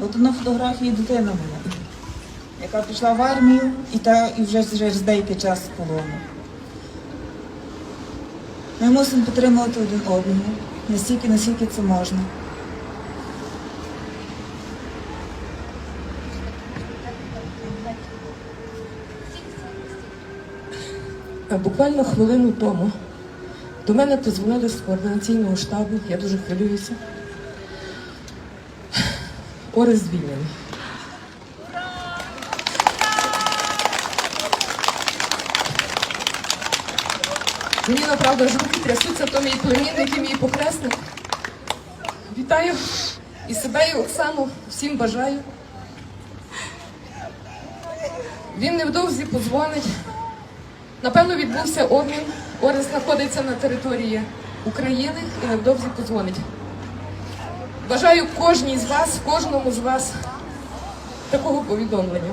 От на фотографії дитина була, яка пішла в армію і, та, і вже через деякий час з полону. Ми мусимо підтримувати один одного настільки, наскільки це можна. Буквально хвилину тому до мене позвонили з координаційного штабу, я дуже хвилююся. Орес звільнений. Мені направду аж руки трясуться, то мій племінник і мій похресник. Вітаю і себе, і Оксану, всім бажаю. Він невдовзі подзвонить. Напевно, відбувся обмін. Орес знаходиться на території України і невдовзі подзвонить. Бажаю кожній з вас, кожному з вас такого повідомлення.